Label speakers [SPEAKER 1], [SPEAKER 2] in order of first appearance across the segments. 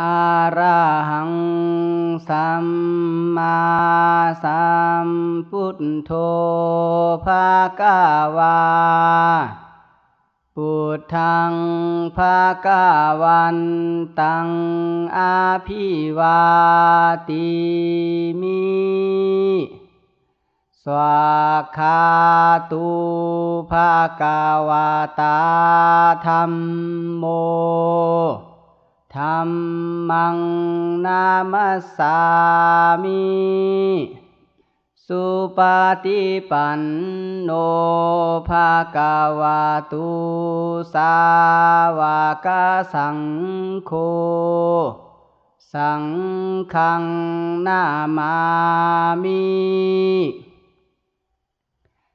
[SPEAKER 1] อะระหังสัมมาสัมพุทโธภะคะวาพุทธังภะคะวันตังอาภิวาติมิสวากขาตุภะคะวะตาธัมโม ธัมมังนามัสสามิสุปฏิปันโนภะคะวะโตุสาวกสังโฆสังฆังนามามิ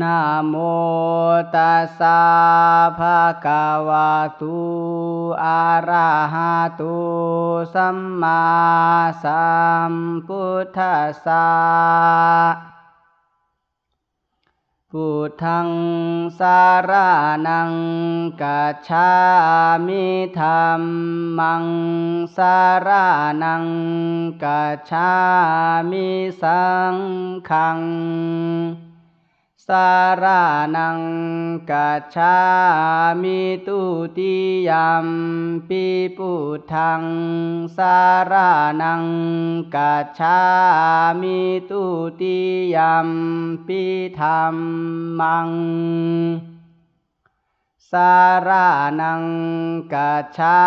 [SPEAKER 1] นะโมตัสสะภะคะวะโตุอะระหะโตุสัมมาสัมพุทธัสสะพุทธังสารนังกัจฉามิธัมมังสารนังกัจฉามิสังฆัง สารานังกัจฉามิตุติยัมปิพุทธังสารานังกัจฉามิตุติยัมปิธัมมัง สารนังกัจฉา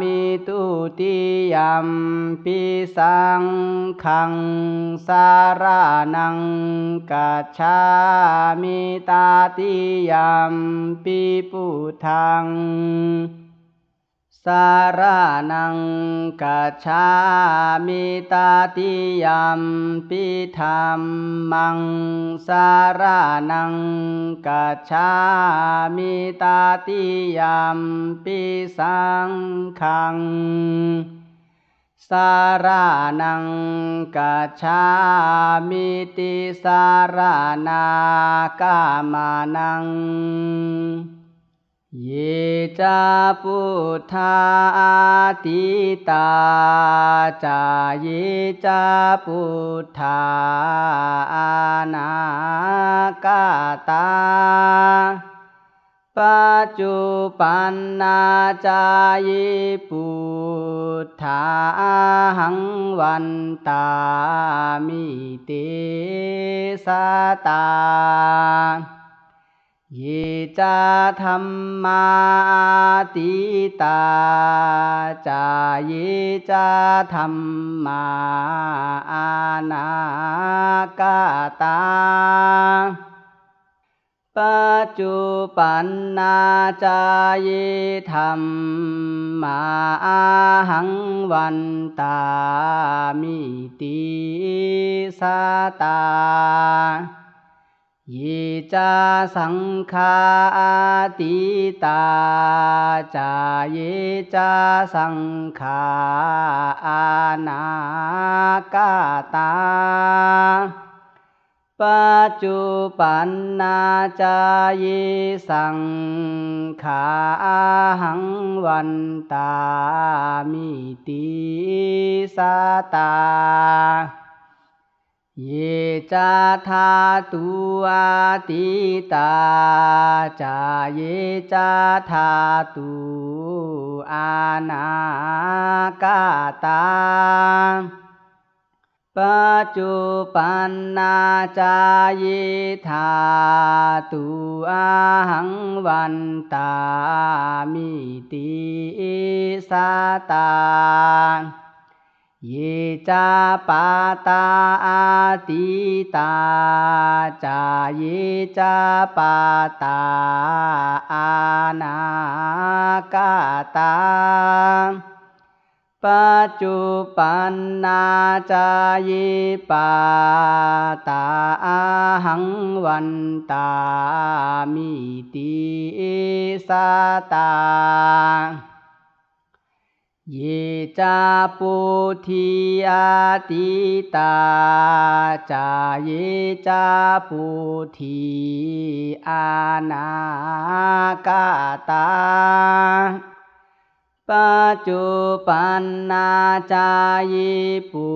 [SPEAKER 1] มิตุติยัมปิสังขังสารนังกัจฉามิตาติยัมปิพุทัง สารนังกัจฉามิตาติยัมปิธัมมังสารนังกัจฉามิตาติยัมปิสังฆังสารนังกัจฉามิติสารนา กามานัง เยจาพุทธาติตาจาเยจาพุทธานาคาตาปัจจุปันนาจายพุทธาหังวันตามิเตสตา เยจาธรรมาติตาจาเยจาธรรมาอานาคา ยธรรมาหังวันตามิติสตาเยจาสังฆาติตาจาเยจาสังฆาอนาคาตา ปัจจุปันนาจาเยสังขาหังวันตามิติสตา ยจาธาตุอาติตาจาเยจาธาตุอานาคาตาปัจจุปันนาจายธาตุอาหังวันตามิติสตา ยจาปาตาอาติตาจาเยจาปาตาอานาคาตาปัจจุปันนาจายปาตาหังวันตามิติสตา ยิจาปุทิยาติตาจาเยจาปุทิอาณากาตาปัจจุปันนาจายิปุ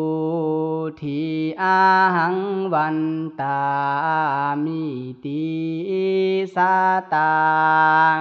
[SPEAKER 1] ทิอาหังวันตามิติสตาเ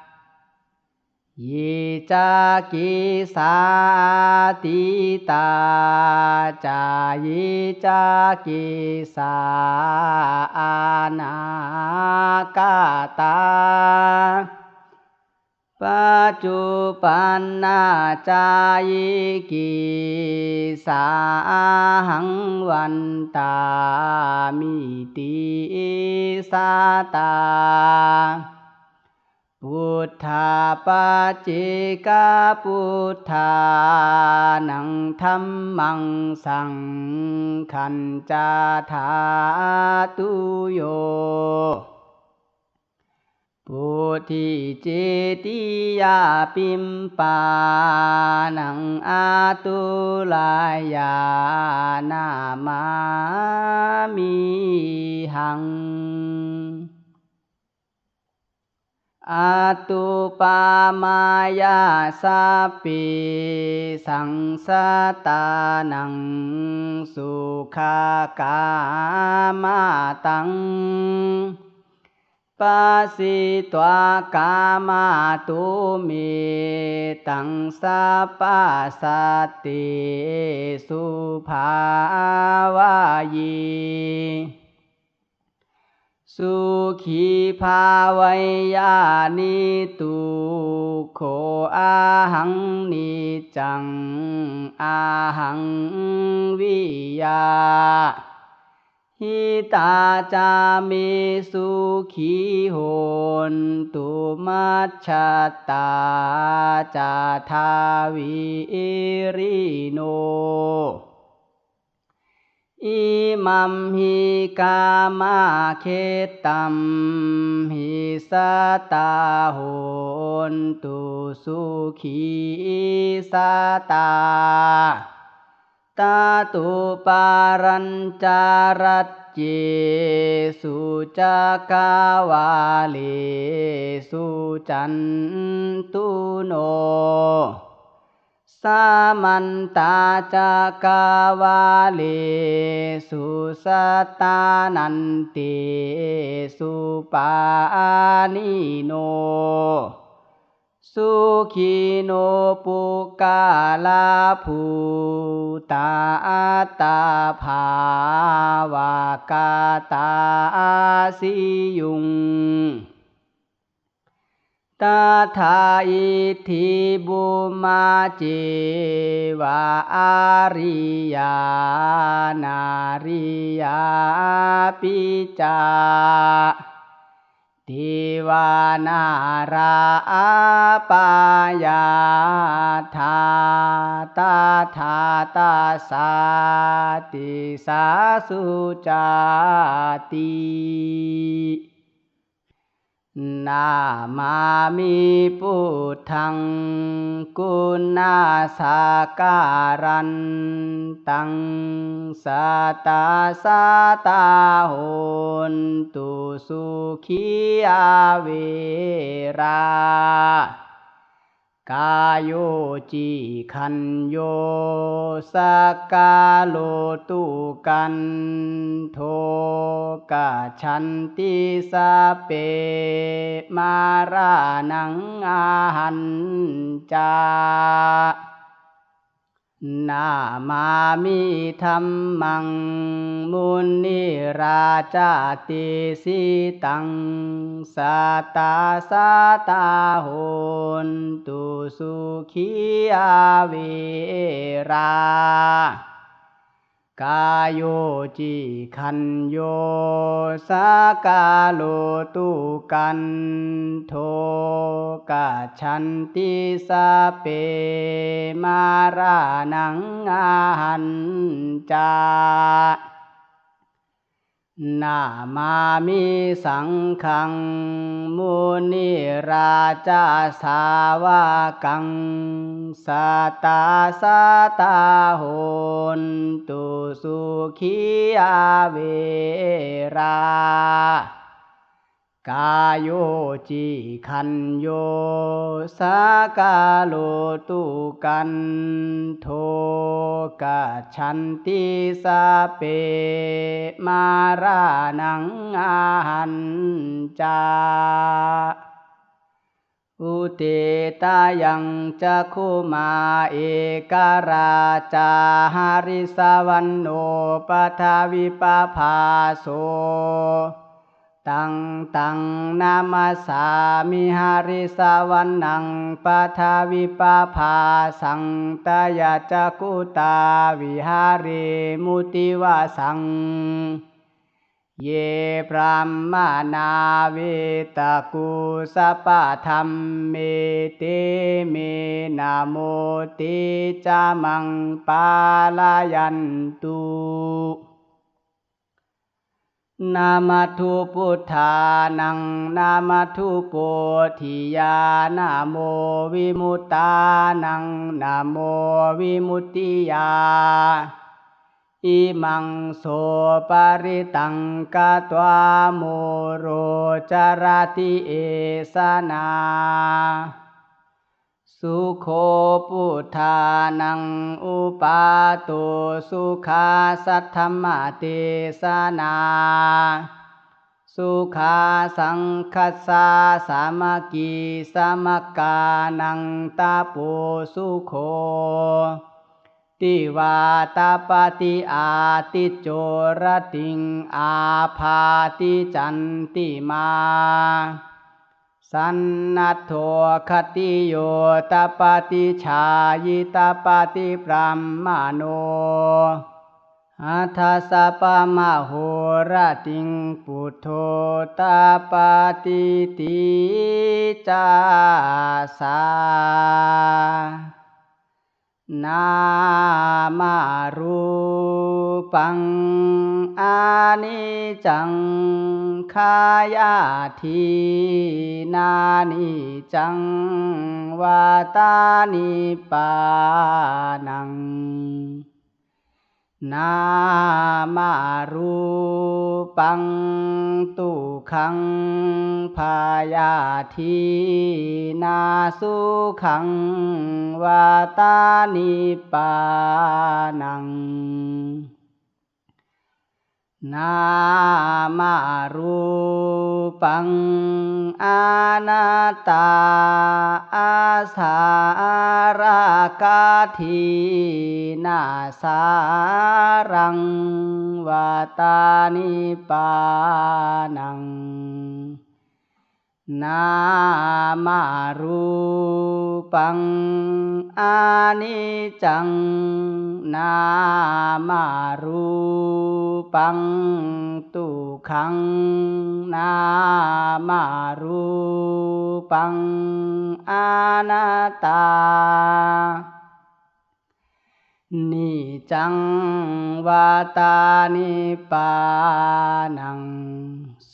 [SPEAKER 1] ยิจากิสาติตาจายิจากิสาอนากาตาปัจจุปันนาจายิกิสาหังวันตามิติสาตา พุทธาปัจเจกาพุทธานังธรรมังสังขันจาธาตุโยปุถิเจติยาปิมปานังอาตุลายานามามิหัง อาตุปามายาสัพปิสังสตานัง สุขากามาตังปสิตวกามาตุเมตังสัพพสัตติสุภาวายี สุขีภาวัยยานิตุโขอาหังนิจังอาหังวิยาหิตาจามิสุขีโหนตุมัชตตาจาทาวิริโน อิมัมหิกามาเคตัมหิสตาโหนตุสุขีสตาตาตุปารัญจารัจเจสุจักาวาเลสุจันตุโน สามันตาจากาวาเลสุสตานันติสุปานิโน สุขีโนปุกาลาภูตาตาภาวากาตาสิยุง ตาทาอิทิบุมาเจวาอาริยานาริยาปิจาทิวานาราปายาธาตาธาตาสาติสาสุจาติ นามามิพุทธังกุณาสาการันตังสัตตาสาตาโหนตุสุขีอาเวรา กายโยจีคันโยสกกาโลตุกันโทกะชันติสาเปมารานังอาหันจา นามามิธรรมัง มุนิราจาติสิตังสัตตาสาตาโหนตุสุขีอาเวรา กายโยจิคันโยสากาโลตุกันโทกะชันติสาเปมารานังอาหันจา นามามิสังขัง มุนิราชาสาวากังสัตตาสตาโหนตุสุขีอาเวรา กายโยจิคันโยสากาโลตุกันโทกะชันติสาเปมารานังอาหันจาอุเตตายังจักขุมาเอกราจาหาริสวันโนปทาวิปภาโส ตังตังนามาสามิหาริสาวันนังปัทาวิปภาสังตยาจักุตาวิหาเรมุติวาสัง เยพรามมานาเวตากุสปะธรรมเมเตเมนาโมติจามังปาลายันตุ นามาทุพุทธานังนามาทุโปธิยานาโมวิมุตตานังนาโมวิมุตติยาอิมังโสปาริตังกาตวาโมโรจารติเอสนา สุโคพุทธานังอุปาโตสุขาสัทธรรมเตสนา สุขาสังคัสสาสามัคคีสมัคกานังตาโปสุโคติวาตาปฏิอาติโจรติงอาภาติจันติมา สันนัตโทคติโยตปฏิชายิตปฏิปรามมาโนอัทาสะปะมะโหระติงปุถโธตาปาติติจาสา นามารูปังอานิจังขายาทีนานิจังวาตานิปานัง นามารูปังตุขังพายาทีนาสุขังวาตานิปานัง nama rupang anatta asarakathina sarang watanipanang nama ปังอานิจัง นามารูปังตุขัง นามารูปังอานาตตานิจังวาตานิปานัง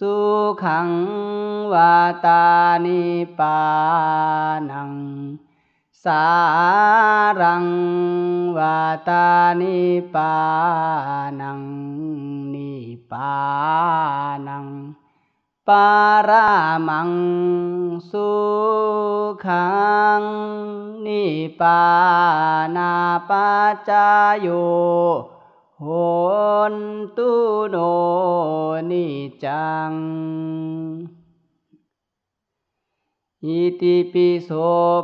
[SPEAKER 1] สุขังวาตานิปานัง สารังวาตานิปานังนิปานังปารามังสุขังนิปานาปัจจายโย หนตุโนนิจัง อิติปิโส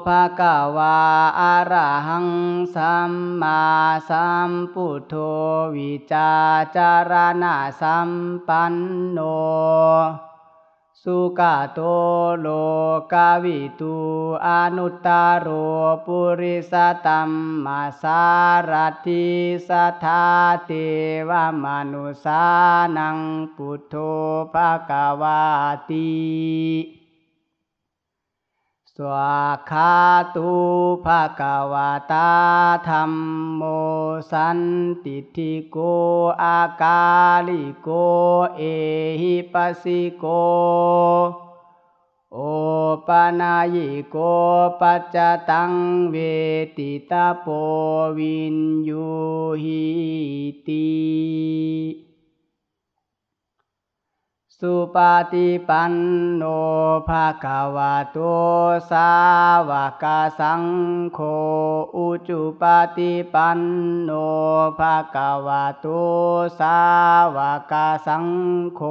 [SPEAKER 1] ภะกะวาอะระหังสัมมาสัมพุทโธวิจาจารณะสัมปันโน สุกาโตโลกาวิตูอนุตตโรปุริสตัมมาสารติสัทธาเทวมนุสานังพุทโธภะกวาติ สวากาตุภะคะวะตาธัมโมสันติทิโกอากาลิโกเอหิปัสสิโก โอปนายโกปัจจตังเวติตาโปวินยูหิติ สุปฏิปันโนภะคะวะโตสาวกสังโฆอุจุปฏิปันโนภะคะวะโตสาวกสังโฆ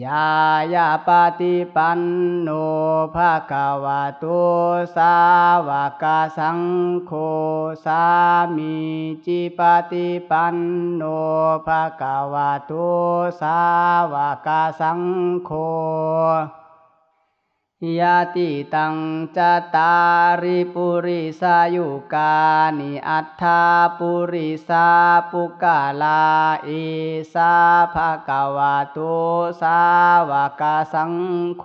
[SPEAKER 1] ยายาปฏิปันโนภะคะวะโตสาวกสังโฆสามีจิปฏิปันโนภะคะวะโตสาวกสังโฆ ยาติตังจตาริปุริสายุกานิอัฏฐาปุริสาปุกาลาเอสาภะคะวะโตสาวกสังโฆ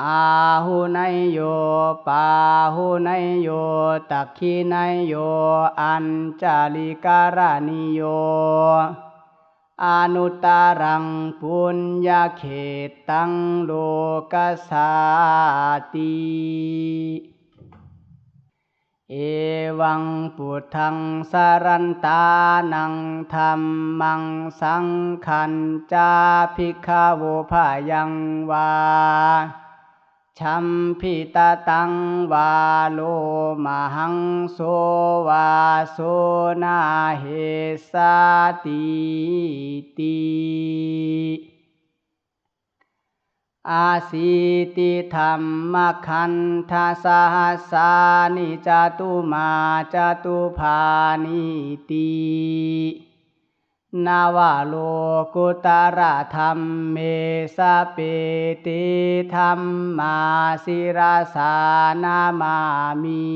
[SPEAKER 1] อาหุนยโยปาหุนยโยตักขินยโย อัญจาลิการณิโย อนุตารังปุญญาเขตังโลกสาติเอวังปุถังสรันตานังธรรมังสังขันจาภิกขวพายังวา ชัมพิตาตังวาโลมหังโสวาโสนาเหสาติติอาสิติธรรมคันทาสหัสานิจตุมาจตุภานิติ นาวาโลกุตระธรรมเมสเปติธรรมมาสิราสานามามิ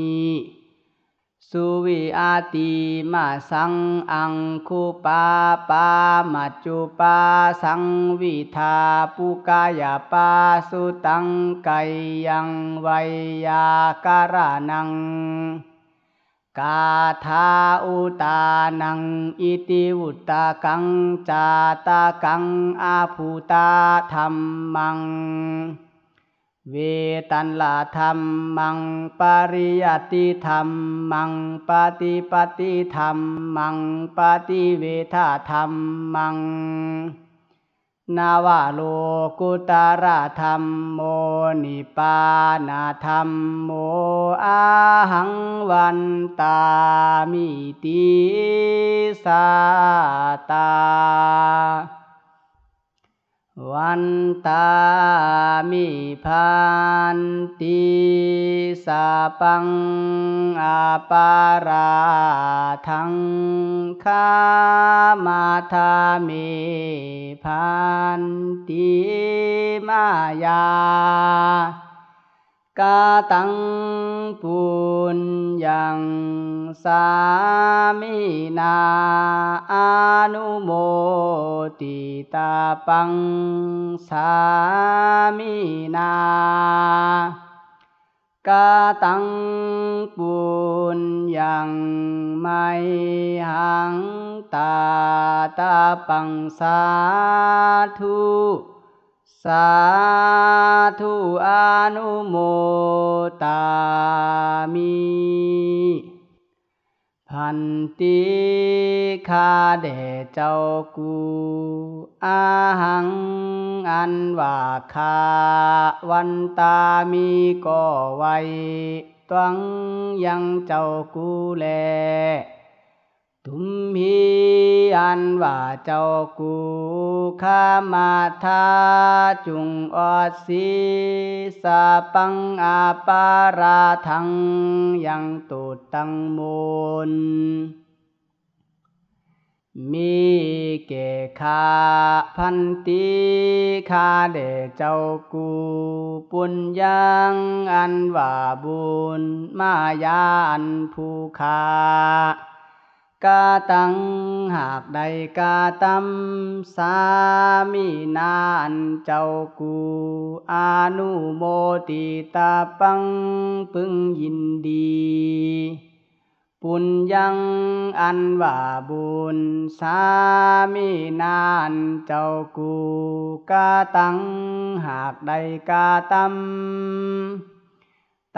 [SPEAKER 1] สุวิอาติมาสังอังคุปาปามัจจุปาสังวิทาปุกายปาสุตังไกยังไวยาการนัง กาธาอุตานังอิติวุตตะกังจาตากังอาภูตาธรรมัง เวตันลาธรรมังปริยติธรรมังปฏิปฏิธรรมังปฏิเวทธรรมังนาวาโลกุตาระธรรมโมนิปานาธรรมโมอาหัง วันตามิติสาตา วันตามิพันติสาปังอาปาราทังคามาธามิพันติมายา กาตังปุญญังสามินาอนุโมติตาปังสามิน สาธุอนุโมตามิพันติคาเดเจ้ากูอาหังอันว่าคาวันตามีก็ไวตวังยังเจ้ากูแลทุมฮี อันว่าเจ้ากูข้ามาทาจุงอดสีสาปังอาปาราทังยังตุตังมูลมีเกขาพันติคาเดเจ้ากูปุญญังอันว่าบุญมายาอันผู้คา กาตังหากใดกาตำสามีนานเจ้ากูอานุโมติตาปังปึงยิน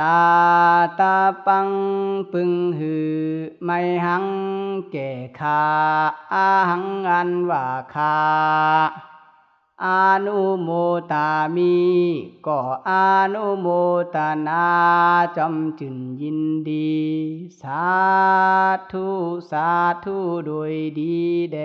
[SPEAKER 1] ตาตาปังปึงหือไม่หังแก่ขาอาหังอันว่าคาอานุโมตามีก็อานุโมตนาจำจึนยินดี สาธุ สาธุโดยดีแด